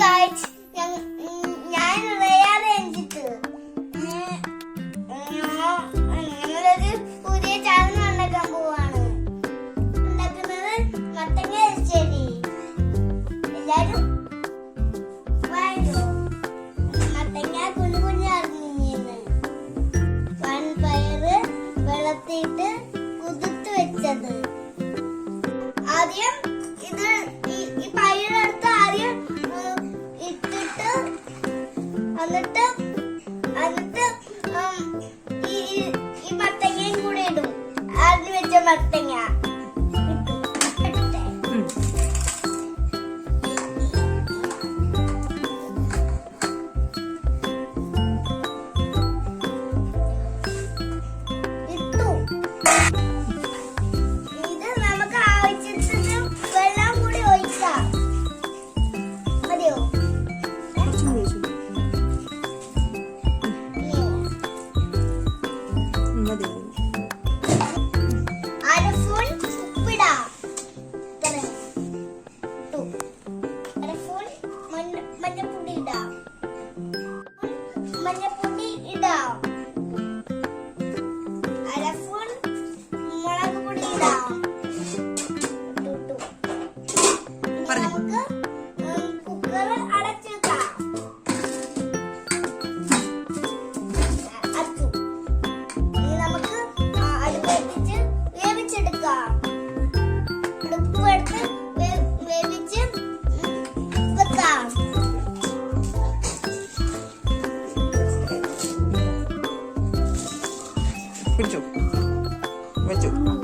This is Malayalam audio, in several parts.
ഗൈസ് ഞാൻ ഞങ്ങളൊരു പുതിയ ചാനൽ ഉണ്ടാക്കാൻ പോവാണ്. ഉണ്ടാക്കുന്നത് മത്തങ്ങ ചെടി എല്ലാവരും മത്തങ്ങ ആദ്യം thing പിടിച്ചു. വെച്ചു.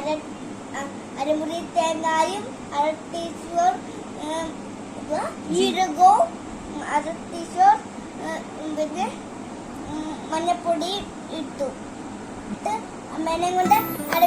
അര അരമുറി തേങ്ങായും അര ടീസ്പൂൺ ജീരകവും അര ടീസ്പൂൺ പിന്നെ മഞ്ഞപ്പൊടി ഇട്ടു. അമ്മേനെ കൊണ്ട് അര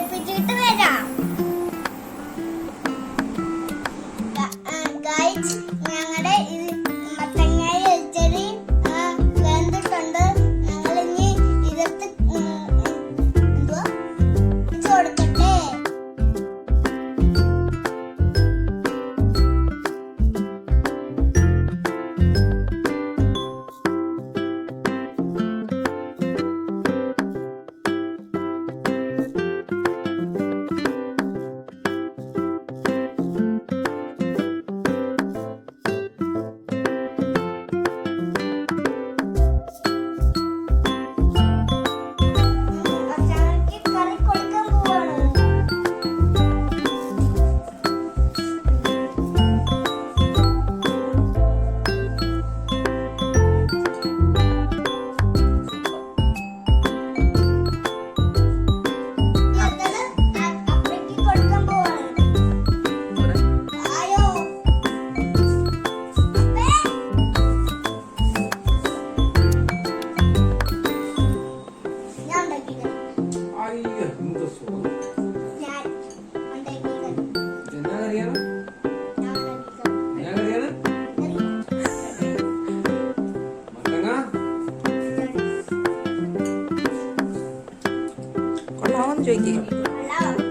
저기.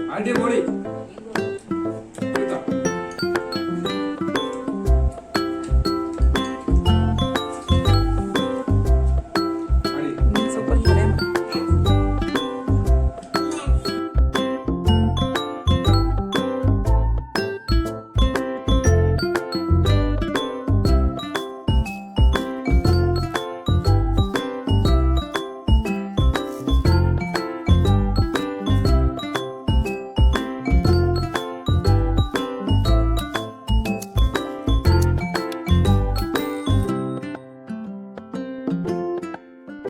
안돼 머리.